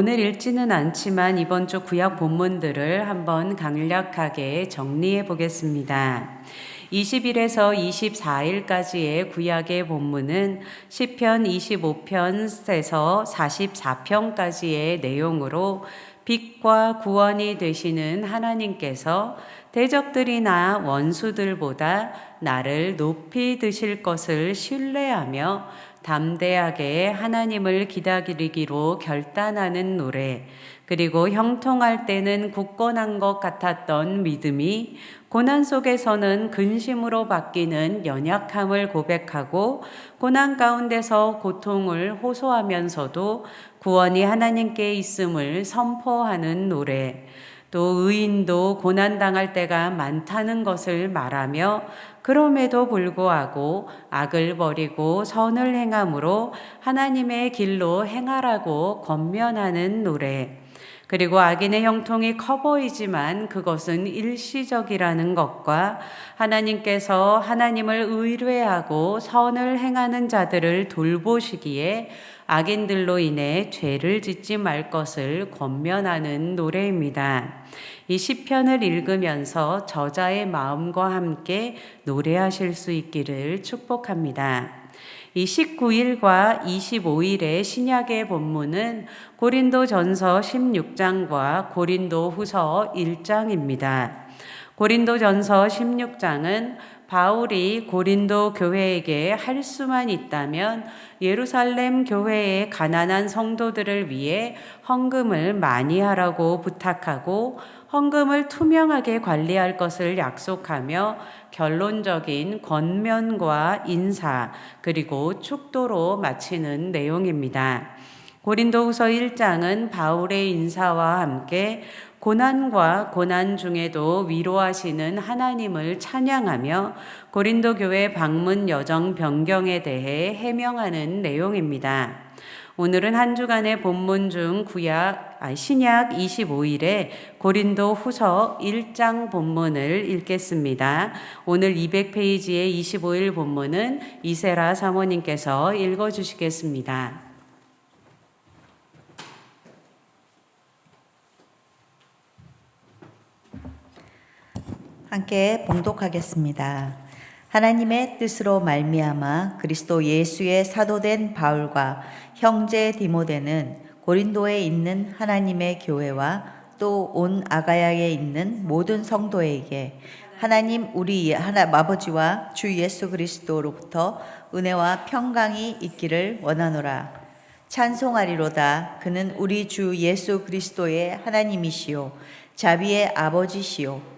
오늘 읽지는 않지만 이번 주 구약 본문들을 한번 강력하게 정리해 보겠습니다. 20일에서 24일까지의 구약의 본문은 시편 25편에서 44편까지의 내용으로 빛과 구원이 되시는 하나님께서 대적들이나 원수들보다 나를 높이 드실 것을 신뢰하며 담대하게 하나님을 기다리기로 결단하는 노래, 그리고 형통할 때는 굳건한 것 같았던 믿음이 고난 속에서는 근심으로 바뀌는 연약함을 고백하고 고난 가운데서 고통을 호소하면서도 구원이 하나님께 있음을 선포하는 노래, 또 의인도 고난당할 때가 많다는 것을 말하며 그럼에도 불구하고 악을 버리고 선을 행함으로 하나님의 길로 행하라고 권면하는 노래. 그리고 악인의 형통이 커 보이지만 그것은 일시적이라는 것과 하나님께서 하나님을 의뢰하고 선을 행하는 자들을 돌보시기에 악인들로 인해 죄를 짓지 말 것을 권면하는 노래입니다. 이 시편을 읽으면서 저자의 마음과 함께 노래하실 수 있기를 축복합니다. 이 19일과 25일의 신약의 본문은 고린도 전서 16장과 고린도 후서 1장입니다. 고린도 전서 16장은 바울이 고린도 교회에게 할 수만 있다면 예루살렘 교회의 가난한 성도들을 위해 헌금을 많이 하라고 부탁하고 헌금을 투명하게 관리할 것을 약속하며 결론적인 권면과 인사 그리고 축도로 마치는 내용입니다. 고린도후서 1장은 바울의 인사와 함께 고난과 고난 중에도 위로하시는 하나님을 찬양하며 고린도 교회 방문 여정 변경에 대해 해명하는 내용입니다. 오늘은 한 주간의 본문 중 구약 아, 신약 25일에 고린도 후서 1장 본문을 읽겠습니다. 오늘 200페이지의 25일 본문은 이세라 사모님께서 읽어 주시겠습니다. 함께 봉독하겠습니다. 하나님의 뜻으로 말미암아 그리스도 예수의 사도된 바울과 형제 디모데는 고린도에 있는 하나님의 교회와 또 온 아가야에 있는 모든 성도에게 하나님 우리 하나 아버지와 주 예수 그리스도로부터 은혜와 평강이 있기를 원하노라. 찬송하리로다. 그는 우리 주 예수 그리스도의 하나님이시요 자비의 아버지시요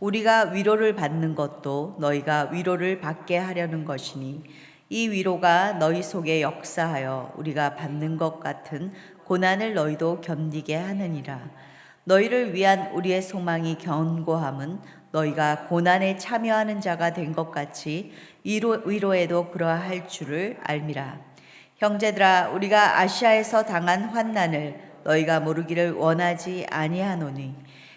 우리가 위로를 받는 것도 너희가 위로를 받게 하려는 것이니 이 위로가 너희 속에 역사하여 우리가 받는 것 같은 고난을 너희도 견디게 하느니라. 너희를 위한 우리의 소망이 견고함은 너희가 고난에 참여하는 자가 된 것 같이 위로, 위로에도 그러할 줄을 알미라. 형제들아 우리가 아시아에서 당한 환난을 너희가 모르기를 원하지 아니하노니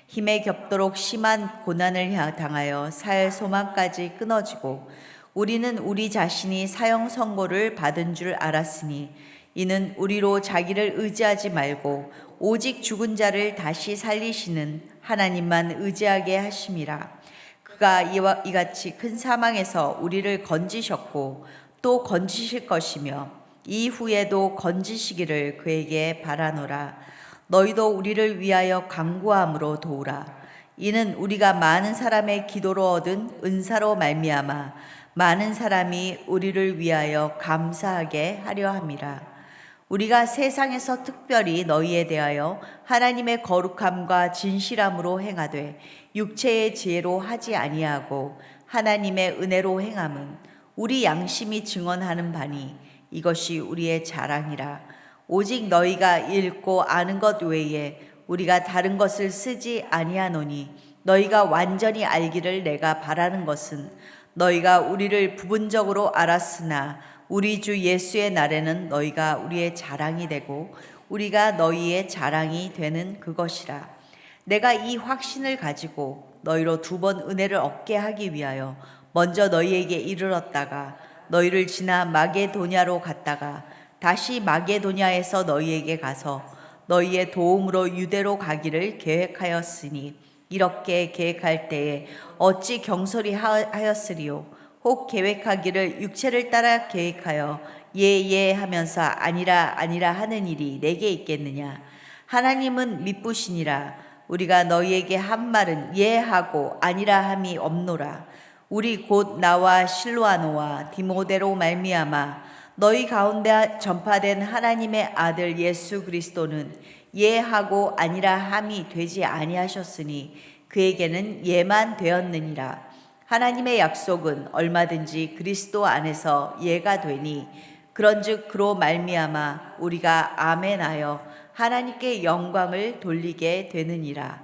힘에 겹도록 심한 고난을 당하여 살 소망까지 끊어지고 우리는 우리 자신이 사형 선고를 받은 줄 알았으니 이는 우리로 자기를 의지하지 말고 오직 죽은 자를 다시 살리시는 하나님만 의지하게 하심이라. 그가 이와 이같이 큰 사망에서 우리를 건지셨고 또 건지실 것이며 이후에도 건지시기를 그에게 바라노라. 너희도 우리를 위하여 강구함으로 도우라. 이는 우리가 많은 사람의 기도로 얻은 은사로 말미암아 많은 사람이 우리를 위하여 감사하게 하려 함이라. 우리가 세상에서 특별히 너희에 대하여 하나님의 거룩함과 진실함으로 행하되 육체의 지혜로 하지 아니하고 하나님의 은혜로 행함은 우리 양심이 증언하는 바니 이것이 우리의 자랑이라. 오직 너희가 읽고 아는 것 외에 우리가 다른 것을 쓰지 아니하노니 너희가 완전히 알기를 내가 바라는 것은 너희가 우리를 부분적으로 알았으나 우리 주 예수의 날에는 너희가 우리의 자랑이 되고 우리가 너희의 자랑이 되는 그것이라. 내가 이 확신을 가지고 너희로 두 번 은혜를 얻게 하기 위하여 먼저 너희에게 이르렀다가 너희를 지나 마게도냐로 갔다가 다시 마게도냐에서 너희에게 가서 너희의 도움으로 유대로 가기를 계획하였으니 이렇게 계획할 때에 어찌 경솔히 하- 하였으리요? 혹 계획하기를 육체를 따라 계획하여 예예 하면서 아니라 아니라 하는 일이 내게 있겠느냐? 하나님은 미쁘시니라. 우리가 너희에게 한 말은 예하고 아니라 함이 없노라. 우리 곧 나와 실로아노와 디모데로 말미암아 너희 가운데 전파된 하나님의 아들 예수 그리스도는 예하고 아니라 함이 되지 아니하셨으니 그에게는 예만 되었느니라. 하나님의 약속은 얼마든지 그리스도 안에서 예가 되니 그런즉 그로 말미암아 우리가 아멘하여 하나님께 영광을 돌리게 되느니라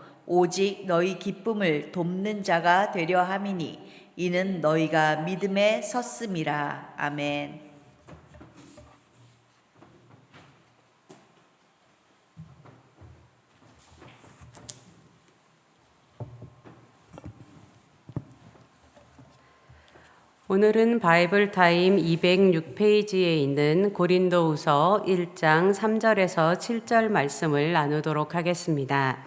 오직 너희 기쁨을 돕는 자가 되려 함이니 이는 너희가 믿음에 섰음이라 아멘. 오늘은 바이블 타임 206페이지에 있는 고린도후서 1장 3절에서 7절 말씀을 나누도록 하겠습니다.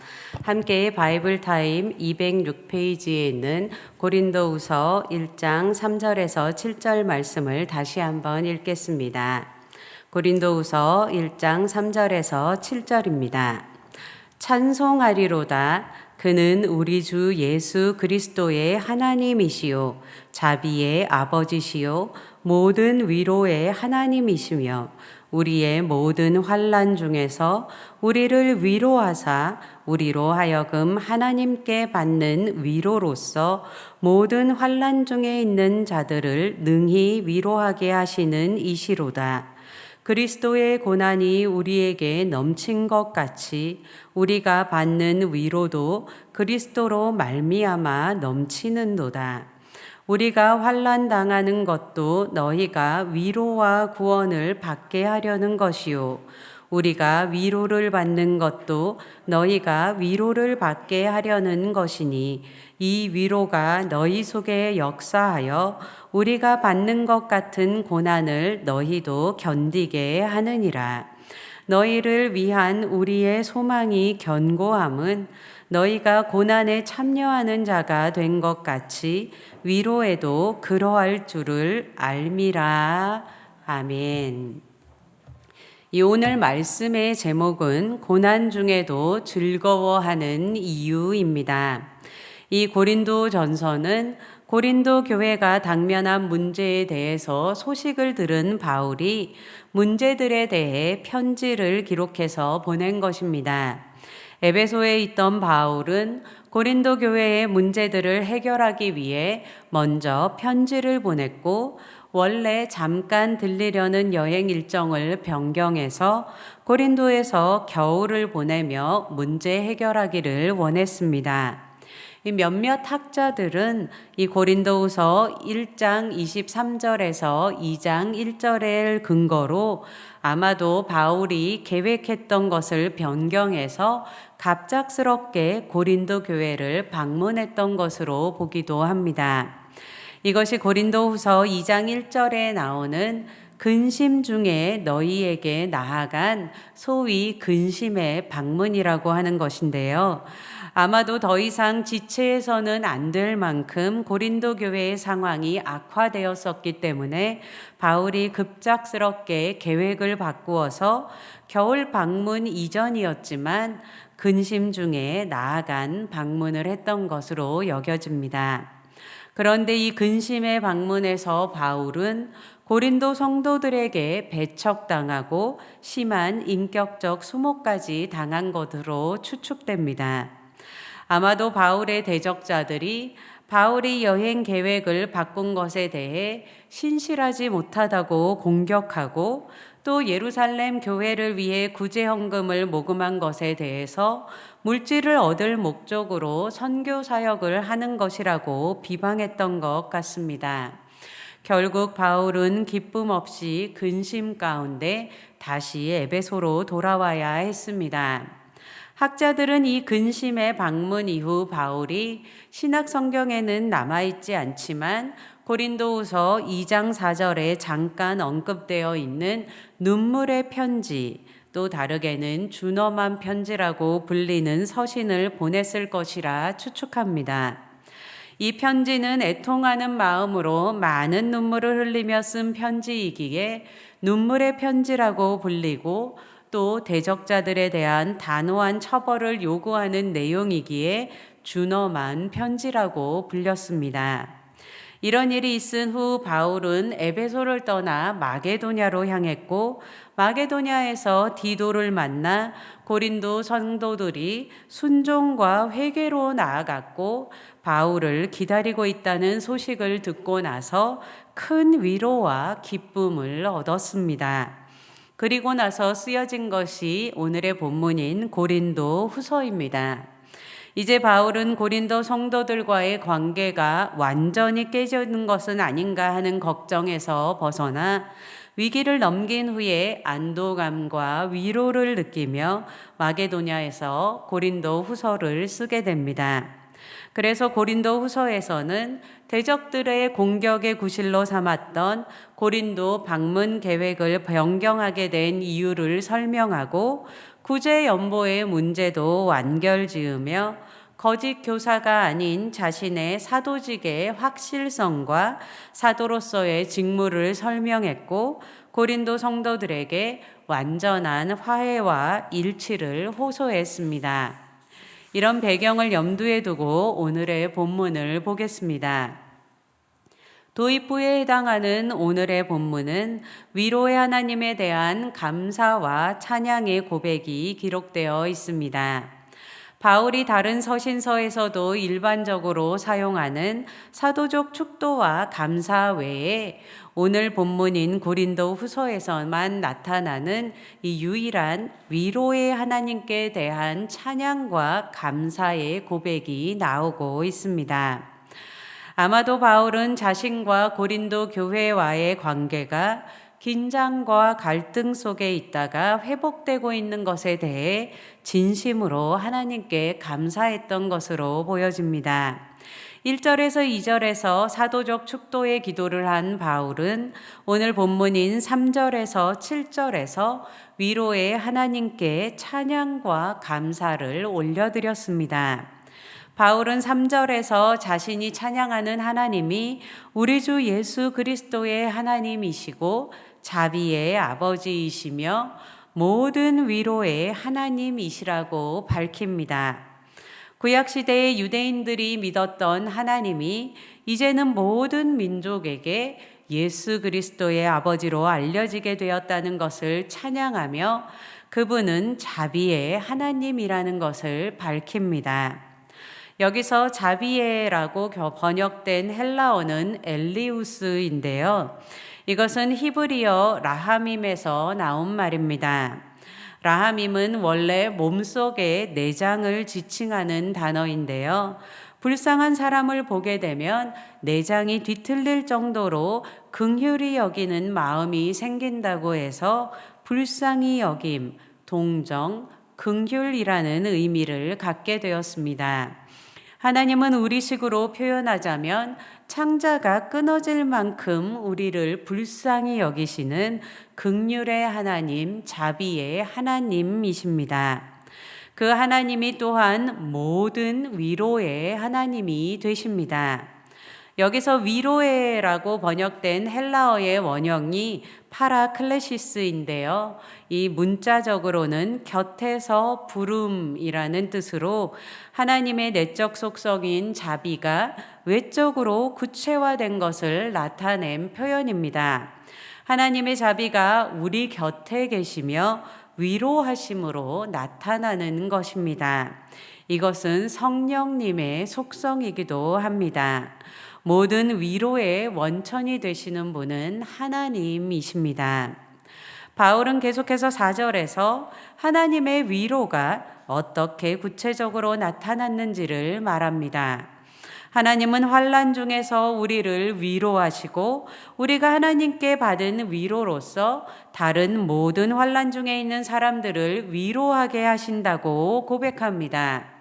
함께 바이블 타임 206페이지에 있는 고린도후서 1장 3절에서 7절 말씀을 다시 한번 읽겠습니다. 고린도후서 1장 3절에서 7절입니다. 찬송하리로다. 그는 우리 주 예수 그리스도의 하나님이시요 자비의 아버지시요 모든 위로의 하나님이시며 우리의 모든 환난 중에서 우리를 위로하사 우리로 하여금 하나님께 받는 위로로서 모든 환난 중에 있는 자들을 능히 위로하게 하시는 이시로다. 그리스도의 고난이 우리에게 넘친 것 같이 우리가 받는 위로도 그리스도로 말미암아 넘치는도다. 우리가 환난 당하는 것도 너희가 위로와 구원을 받게 하려는 것이요 우리가 위로를 받는 것도 너희가 위로를 받게 하려는 것이니 이 위로가 너희 속에 역사하여 우리가 받는 것 같은 고난을 너희도 견디게 하느니라. 너희를 위한 우리의 소망이 견고함은 너희가 고난에 참여하는 자가 된 것 같이 위로에도 그러할 줄을 알미라. 아멘. 이 오늘 말씀의 제목은 고난 중에도 즐거워하는 이유입니다. 이 고린도 전서는 고린도 교회가 당면한 문제에 대해서 소식을 들은 바울이 문제들에 대해 편지를 기록해서 보낸 것입니다. 에베소에 있던 바울은 고린도 교회의 문제들을 해결하기 위해 먼저 편지를 보냈고 원래 잠깐 들리려는 여행 일정을 변경해서 고린도에서 겨울을 보내며 문제 해결하기를 원했습니다. 이 몇몇 학자들은 이 고린도후서 1장 23절에서 2장 1절을 근거로 아마도 바울이 계획했던 것을 변경해서 갑작스럽게 고린도 교회를 방문했던 것으로 보기도 합니다. 이것이 고린도후서 2장 1절에 나오는 근심 중에 너희에게 나아간 소위 근심의 방문이라고 하는 것인데요. 아마도 더 이상 지체해서는 안 될 만큼 고린도 교회의 상황이 악화되었었기 때문에 바울이 급작스럽게 계획을 바꾸어서 겨울 방문 이전이었지만 근심 중에 나아간 방문을 했던 것으로 여겨집니다. 그런데 이 근심의 방문에서 바울은 고린도 성도들에게 배척당하고 심한 인격적 수모까지 당한 것으로 추측됩니다. 아마도 바울의 대적자들이 바울이 여행 계획을 바꾼 것에 대해 신실하지 못하다고 공격하고 또 예루살렘 교회를 위해 구제 헌금을 모금한 것에 대해서 물질을 얻을 목적으로 선교 사역을 하는 것이라고 비방했던 것 같습니다. 결국 바울은 기쁨 없이 근심 가운데 다시 에베소로 돌아와야 했습니다. 학자들은 이 근심의 방문 이후 바울이 신학 성경에는 남아있지 않지만 고린도후서 2장 4절에 잠깐 언급되어 있는 눈물의 편지 또 다르게는 준엄한 편지라고 불리는 서신을 보냈을 것이라 추측합니다. 이 편지는 애통하는 마음으로 많은 눈물을 흘리며 쓴 편지이기에 눈물의 편지라고 불리고 또 대적자들에 대한 단호한 처벌을 요구하는 내용이기에 준엄한 편지라고 불렸습니다. 이런 일이 있은 후 바울은 에베소를 떠나 마게도냐로 향했고 마게도냐에서 디도를 만나 고린도 성도들이 순종과 회개로 나아갔고 바울을 기다리고 있다는 소식을 듣고 나서 큰 위로와 기쁨을 얻었습니다. 그리고 나서 쓰여진 것이 오늘의 본문인 고린도 후서입니다. 이제 바울은 고린도 성도들과의 관계가 완전히 깨지는 것은 아닌가 하는 걱정에서 벗어나 위기를 넘긴 후에 안도감과 위로를 느끼며 마게도냐에서 고린도 후서를 쓰게 됩니다. 그래서 고린도 후서에서는 대적들의 공격의 구실로 삼았던 고린도 방문 계획을 변경하게 된 이유를 설명하고 구제 연보의 문제도 완결 지으며 거짓 교사가 아닌 자신의 사도직의 확실성과 사도로서의 직무를 설명했고 고린도 성도들에게 완전한 화해와 일치를 호소했습니다. 이런 배경을 염두에 두고 오늘의 본문을 보겠습니다. 도입부에 해당하는 오늘의 본문은 위로의 하나님에 대한 감사와 찬양의 고백이 기록되어 있습니다. 바울이 다른 서신서에서도 일반적으로 사용하는 사도적 축도와 감사 외에 오늘 본문인 고린도 후서에서만 나타나는 이 유일한 위로의 하나님께 대한 찬양과 감사의 고백이 나오고 있습니다. 아마도 바울은 자신과 고린도 교회와의 관계가 긴장과 갈등 속에 있다가 회복되고 있는 것에 대해 진심으로 하나님께 감사했던 것으로 보여집니다. 1절에서 2절에서 사도적 축도의 기도를 한 바울은 오늘 본문인 3절에서 7절에서 위로의 하나님께 찬양과 감사를 올려드렸습니다. 바울은 3절에서 자신이 찬양하는 하나님이 우리 주 예수 그리스도의 하나님이시고 자비의 아버지이시며 모든 위로의 하나님이시라고 밝힙니다. 구약시대의 유대인들이 믿었던 하나님이 이제는 모든 민족에게 예수 그리스도의 아버지로 알려지게 되었다는 것을 찬양하며 그분은 자비의 하나님이라는 것을 밝힙니다. 여기서 자비에라고 번역된 헬라어는 엘리우스인데요. 이것은 히브리어 라하밈에서 나온 말입니다. 라하밈은 원래 몸속의 내장을 지칭하는 단어인데요. 불쌍한 사람을 보게 되면 내장이 뒤틀릴 정도로 긍휼히 여기는 마음이 생긴다고 해서 불쌍히 여김, 동정, 긍휼이라는 의미를 갖게 되었습니다. 하나님은 우리식으로 표현하자면 창자가 끊어질 만큼 우리를 불쌍히 여기시는 극률의 하나님, 자비의 하나님이십니다. 그 하나님이 또한 모든 위로의 하나님이 되십니다. 여기서 위로에라고 번역된 헬라어의 원형이 파라클레시스인데요. 이 문자적으로는 곁에서 부름이라는 뜻으로 하나님의 내적 속성인 자비가 외적으로 구체화된 것을 나타낸 표현입니다. 하나님의 자비가 우리 곁에 계시며 위로하심으로 나타나는 것입니다. 이것은 성령님의 속성이기도 합니다. 모든 위로의 원천이 되시는 분은 하나님이십니다. 바울은 계속해서 4절에서 하나님의 위로가 어떻게 구체적으로 나타났는지를 말합니다. 하나님은 환란 중에서 우리를 위로하시고 우리가 하나님께 받은 위로로서 다른 모든 환란 중에 있는 사람들을 위로하게 하신다고 고백합니다.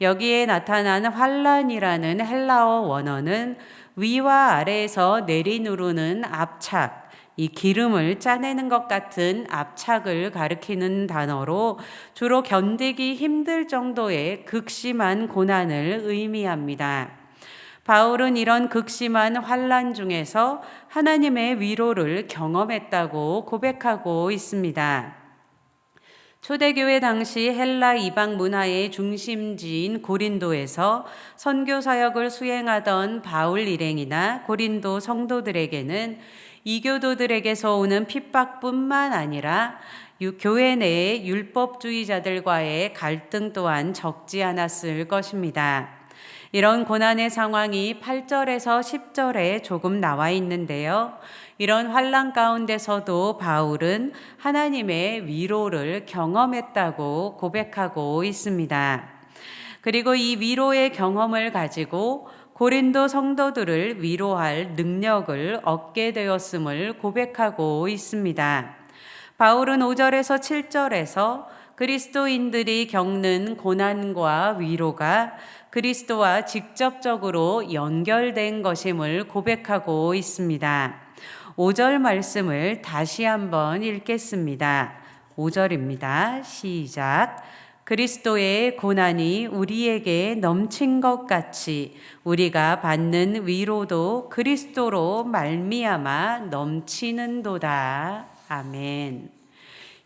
여기에 나타난 환란이라는 헬라어 원어는 위와 아래에서 내리누르는 압착, 이 기름을 짜내는 것 같은 압착을 가리키는 단어로 주로 견디기 힘들 정도의 극심한 고난을 의미합니다. 바울은 이런 극심한 환란 중에서 하나님의 위로를 경험했다고 고백하고 있습니다. 초대교회 당시 헬라 이방 문화의 중심지인 고린도에서 선교 사역을 수행하던 바울 일행이나 고린도 성도들에게는 이교도들에게서 오는 핍박뿐만 아니라 교회 내의 율법주의자들과의 갈등 또한 적지 않았을 것입니다. 이런 고난의 상황이 8절에서 10절에 조금 나와 있는데요. 이런 환란 가운데서도 바울은 하나님의 위로를 경험했다고 고백하고 있습니다. 그리고 이 위로의 경험을 가지고 고린도 성도들을 위로할 능력을 얻게 되었음을 고백하고 있습니다. 바울은 5절에서 7절에서 그리스도인들이 겪는 고난과 위로가 그리스도와 직접적으로 연결된 것임을 고백하고 있습니다. 5절 말씀을 다시 한번 읽겠습니다. 5절입니다. 시작. 그리스도의 고난이 우리에게 넘친 것 같이 우리가 받는 위로도 그리스도로 말미암아 넘치는도다. 아멘.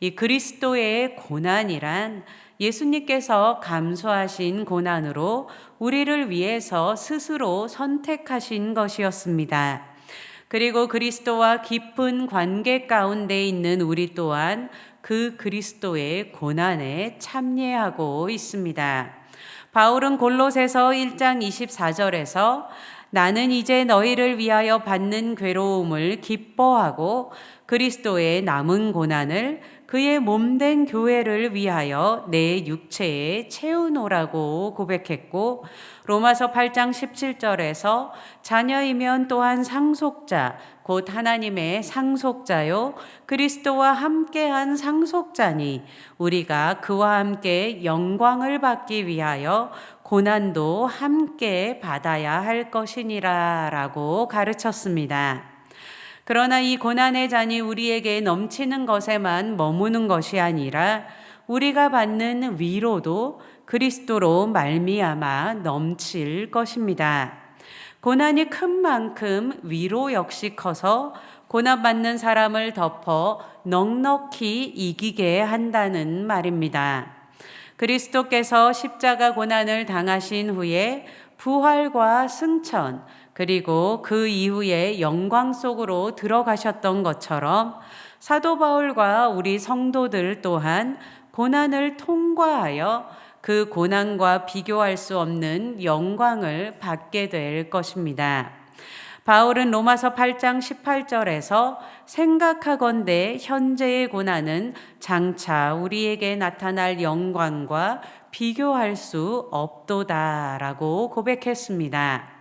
이 그리스도의 고난이란 예수님께서 감수하신 고난으로 우리를 위해서 스스로 선택하신 것이었습니다. 그리고 그리스도와 깊은 관계 가운데 있는 우리 또한 그 그리스도의 고난에 참여하고 있습니다. 바울은 골로새서 1장 24절에서 나는 이제 너희를 위하여 받는 괴로움을 기뻐하고 그리스도의 남은 고난을 그의 몸된 교회를 위하여 내 육체에 채우노라고 고백했고 로마서 8장 17절에서 자녀이면 또한 상속자 곧 하나님의 상속자요 그리스도와 함께한 상속자니 우리가 그와 함께 영광을 받기 위하여 고난도 함께 받아야 할 것이니라라고 가르쳤습니다. 그러나 이 고난의 잔이 우리에게 넘치는 것에만 머무는 것이 아니라 우리가 받는 위로도 그리스도로 말미암아 넘칠 것입니다. 고난이 큰 만큼 위로 역시 커서 고난받는 사람을 덮어 넉넉히 이기게 한다는 말입니다. 그리스도께서 십자가 고난을 당하신 후에 부활과 승천, 그리고 그 이후에 영광 속으로 들어가셨던 것처럼 사도 바울과 우리 성도들 또한 고난을 통과하여 그 고난과 비교할 수 없는 영광을 받게 될 것입니다. 바울은 로마서 8장 18절에서 생각하건대 현재의 고난은 장차 우리에게 나타날 영광과 비교할 수 없도다라고 고백했습니다.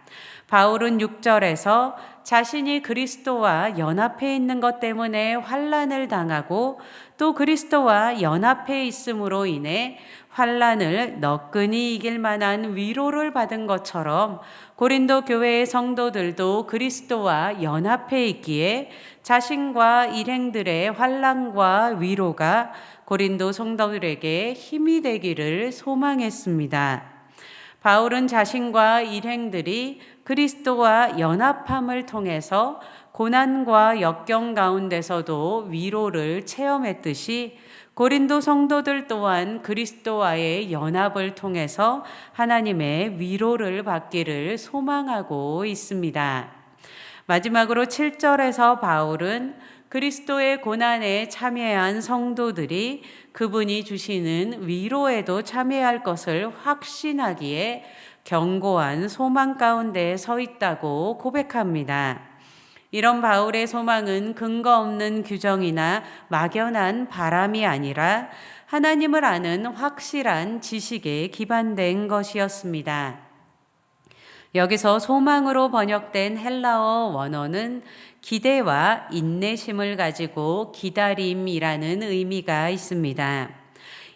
바울은 6절에서 자신이 그리스도와 연합해 있는 것 때문에 환란을 당하고 또 그리스도와 연합해 있음으로 인해 환란을 너끈히 이길 만한 위로를 받은 것처럼 고린도 교회의 성도들도 그리스도와 연합해 있기에 자신과 일행들의 환란과 위로가 고린도 성도들에게 힘이 되기를 소망했습니다. 바울은 자신과 일행들이 그리스도와 연합함을 통해서 고난과 역경 가운데서도 위로를 체험했듯이 고린도 성도들 또한 그리스도와의 연합을 통해서 하나님의 위로를 받기를 소망하고 있습니다. 마지막으로 7절에서 바울은 그리스도의 고난에 참여한 성도들이 그분이 주시는 위로에도 참여할 것을 확신하기에 견고한 소망 가운데 서 있다고 고백합니다. 이런 바울의 소망은 근거 없는 규정이나 막연한 바람이 아니라 하나님을 아는 확실한 지식에 기반된 것이었습니다. 여기서 소망으로 번역된 헬라어 원어는 기대와 인내심을 가지고 기다림이라는 의미가 있습니다.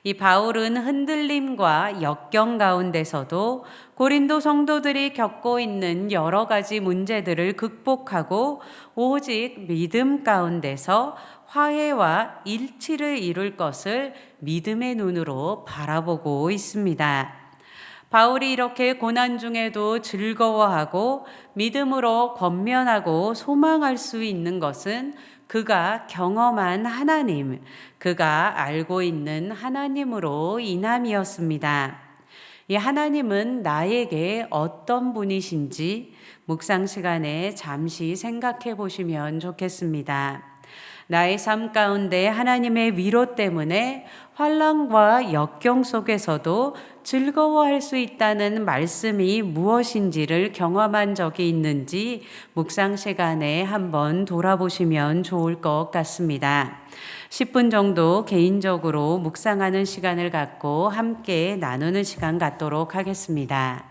이 바울은 흔들림과 역경 가운데서도 고린도 성도들이 겪고 있는 여러 가지 문제들을 극복하고 오직 믿음 가운데서 화해와 일치를 이룰 것을 믿음의 눈으로 바라보고 있습니다. 바울이 이렇게 고난 중에도 즐거워하고 믿음으로 권면하고 소망할 수 있는 것은 그가 경험한 하나님, 그가 알고 있는 하나님으로 인함이었습니다. 이 하나님은 나에게 어떤 분이신지 묵상 시간에 잠시 생각해 보시면 좋겠습니다. 나의 삶 가운데 하나님의 위로 때문에 환란과 역경 속에서도 즐거워할 수 있다는 말씀이 무엇인지를 경험한 적이 있는지 묵상 시간에 한번 돌아보시면 좋을 것 같습니다. 10분 정도 개인적으로 묵상하는 시간을 갖고 함께 나누는 시간 갖도록 하겠습니다.